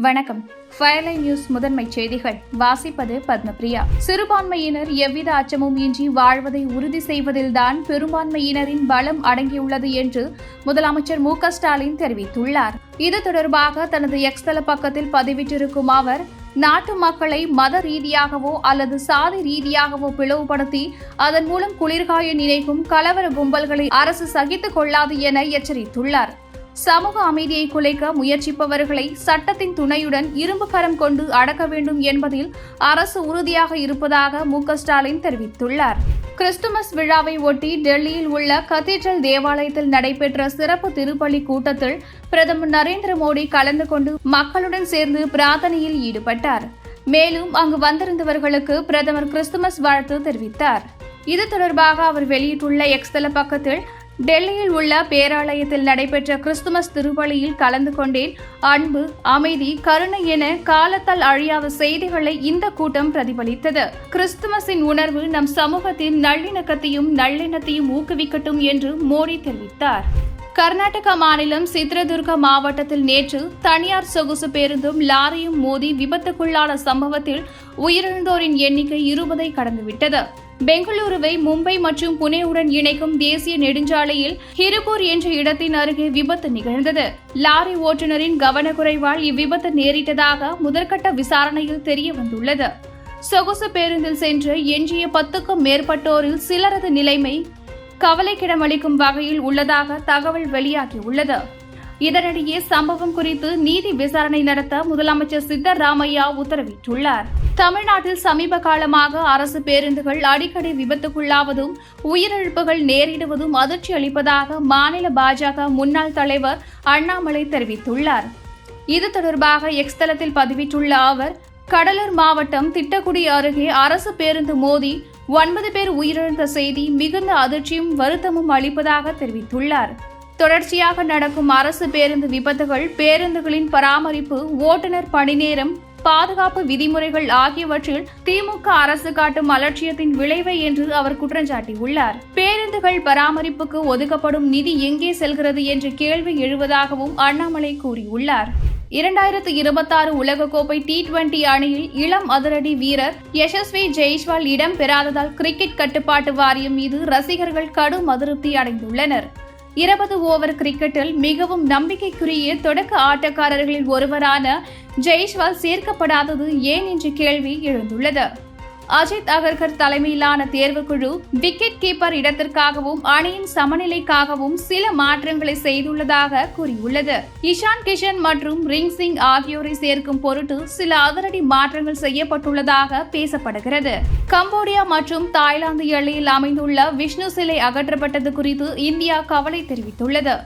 வணக்கம். ஃபயர்லைன் நியூஸ் முதன்மை செய்திகள். வாசிப்பது பத்மபிரியா. சிறுபான்மையினர் எவ்வித அச்சமும் இன்றி வாழ்வதை உறுதி செய்வதில்தான் பெரும்பான்மையினரின் பலம் அடங்கியுள்ளது என்று முதலமைச்சர் மு ஸ்டாலின் தெரிவித்துள்ளார். இது தொடர்பாக தனது எக்ஸ்தல பக்கத்தில் பதிவிட்டிருக்கும் அவர் நாட்டு மக்களை மத ரீதியாகவோ அல்லது சாதி ரீதியாகவோ பிளவுபடுத்தி அதன் மூலம் குளிர்காய நினைக்கும் கலவர கும்பல்களை அரசு சகித்துக் கொள்ளாது என எச்சரித்துள்ளார். சமூக அமைதியை குலைக்க முயற்சிப்பவர்களை சட்டத்தின் துணையுடன் இரும்பு கரம் கொண்டு அடக்க வேண்டும் என்பதில் அரசு உறுதியாக இருப்பதாக மு ஸ்டாலின் தெரிவித்துள்ளார். கிறிஸ்துமஸ் விழாவை ஒட்டி டெல்லியில் உள்ள கத்தீட்ரல் தேவாலயத்தில் நடைபெற்ற சிறப்பு திருப்பலி கூட்டத்தில் பிரதமர் நரேந்திர மோடி கலந்து கொண்டு மக்களுடன் சேர்ந்து பிரார்த்தனையில் ஈடுபட்டார். மேலும் அங்கு வந்திருந்தவர்களுக்கு பிரதமர் கிறிஸ்துமஸ் வாழ்த்து தெரிவித்தார். இது தொடர்பாக அவர் வெளியிட்டுள்ள எக்ஸ்தல பக்கத்தில் டெல்லியில் உள்ள பேராலயத்தில் நடைபெற்ற கிறிஸ்துமஸ் திருப்பலியில் கலந்து கொண்டேன். அன்பு அமைதி கருணை என காலத்தால் அழியாத செய்திகளை இந்த கூட்டம் பிரதிபலித்தது. கிறிஸ்துமஸின் உணர்வு நம் சமூகத்தின் நல்லிணக்கத்தையும் நல்லெண்ணத்தையும் ஊக்குவிக்கட்டும் என்று மோடி தெரிவித்தார். கர்நாடகா மாநிலம் சித்ரதுர்கா மாவட்டத்தில் நேற்று தனியார் சொகுசு பேருந்தும் லாரியும் மோதி விபத்துக்குள்ளான சம்பவத்தில் உயிரிழந்தோரின் எண்ணிக்கை இருபதை கடந்துவிட்டது. பெங்களூருவை மும்பை மற்றும் புனேவுடன் இணைக்கும் தேசிய நெடுஞ்சாலையில் ஹிருபூர் என்ற இடத்தின் அருகே விபத்து நிகழ்ந்தது. லாரி ஓட்டுநரின் கவனக்குறைவால் இவ்விபத்து நேரிட்டதாக முதற்கட்ட விசாரணையில் தெரிய வந்துள்ளது சொகுசு பேருந்தில் சென்று எஞ்சிய பத்துக்கும் மேற்பட்டோரில் சிலரது நிலைமை கவலைக்கிடமளிக்கும் வகையில் உள்ளதாக தகவல் வெளியாகியுள்ளது. இதனிடையே சம்பவம் குறித்து நீதி விசாரணை நடத்த முதலமைச்சர் சித்தராமையா உத்தரவிட்டுள்ளார். தமிழ்நாட்டில் சமீப காலமாக அரசு பேருந்துகள் அடிக்கடி விபத்துக்குள்ளாவதும் உயிரிழப்புகள் நேரிடுவதும் அதிர்ச்சி அளிப்பதாக மாநில பாஜக முன்னாள் தலைவர் அண்ணாமலை தெரிவித்துள்ளார். இது தொடர்பாக எக்ஸ் தளத்தில் பதிவிட்டுள்ள அவர் கடலூர் மாவட்டம் திட்டக்குடி அருகே அரசு பேருந்து மோதி ஒன்பது பேர் உயிரிழந்த செய்தி மிகுந்த அதிர்ச்சியும் வருத்தமும் அளிப்பதாக தெரிவித்துள்ளார். தொடர்ச்சியாக நடக்கும் அரசு பேருந்து விபத்துகள் பேருந்துகளின் பராமரிப்பு ஓட்டுநர் பணிநேரம் பாதுகாப்பு விதிமுறைகள் ஆகியவற்றில் திமுக அரசு காட்டும் அலட்சியத்தின் விளைவை என்று அவர் குற்றஞ்சாட்டியுள்ளார். பேருந்துகள் பராமரிப்புக்கு ஒதுக்கப்படும் நிதி எங்கே செல்கிறது என்ற கேள்வி எழுவதாகவும் அண்ணாமலை கூறியுள்ளார். இரண்டாயிரத்து இருபத்தாறு உலகக்கோப்பை டி டுவெண்டி அணியில் இளம் அதிரடி வீரர் யசஸ்வி ஜெய்ஸ்வால் இடம் பெறாததால் கிரிக்கெட் கட்டுப்பாட்டு வாரியம் மீது ரசிகர்கள் கடும் அதிருப்தி அடைந்துள்ளனர். இருபது ஓவர் கிரிக்கெட்டில் மிகவும் நம்பிக்கைக்குரிய தொடக்க ஆட்டக்காரர்களில் ஒருவரான ஜெய்ஸ்வால் சேர்க்கப்படாதது ஏன் என்ற கேள்வி எழுந்துள்ளது. அஜித் அகர்கர் தலைமையிலான தேர்வுக்குழு விக்கெட் கீப்பர் இடத்திற்காகவும் அணியின் சமநிலைக்காகவும் சில மாற்றங்களை செய்துள்ளதாக கூறியுள்ளது. இஷான் கிஷன் மற்றும் ரிங் சிங் ஆகியோரை சேர்க்கும் பொருட்டு சில அதிரடி மாற்றங்கள் செய்யப்பட்டுள்ளதாக பேசப்படுகிறது. கம்போடியா மற்றும் தாய்லாந்து எல்லையில் அமைந்துள்ள விஷ்ணு சிலை அகற்றப்பட்டது குறித்து இந்தியா கவலை தெரிவித்துள்ளது.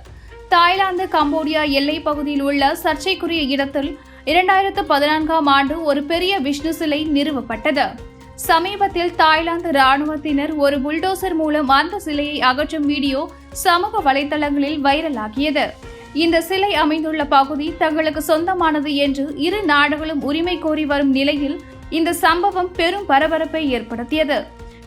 தாய்லாந்து கம்போடியா எல்லை பகுதியில் உள்ள சர்ச்சைக்குரிய இடத்தில் இரண்டாயிரத்து பதினான்காம் ஆண்டு ஒரு பெரிய விஷ்ணு சிலை நிறுவப்பட்டது. சமீபத்தில் தாய்லாந்து ராணுவத்தினர் ஒரு புல்டோசர் மூலம் அந்த சிலையை அகற்றும் வீடியோ சமூக வலைதளங்களில் வைரலாகியது. இந்த சிலை அமைந்துள்ள பகுதி தங்களுக்கு சொந்தமானது என்று இரு நாடுகளும் உரிமை கோரி வரும் நிலையில் இந்த சம்பவம் பெரும் பரபரப்பை ஏற்படுத்தியது.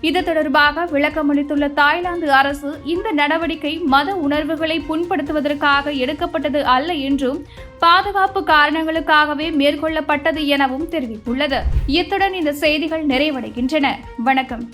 இது தொடர்பாக விளக்கமளித்துள்ள தாய்லாந்து அரசு இந்த நடவடிக்கை மத உணர்வுகளை புண்படுத்துவதற்காக எடுக்கப்பட்டது அல்ல என்றும் பாதுகாப்பு காரணங்களுக்காகவே மேற்கொள்ளப்பட்டது எனவும் தெரிவித்துள்ளது. இத்துடன் இந்த செய்திகள் நிறைவடைகின்றன. வணக்கம்.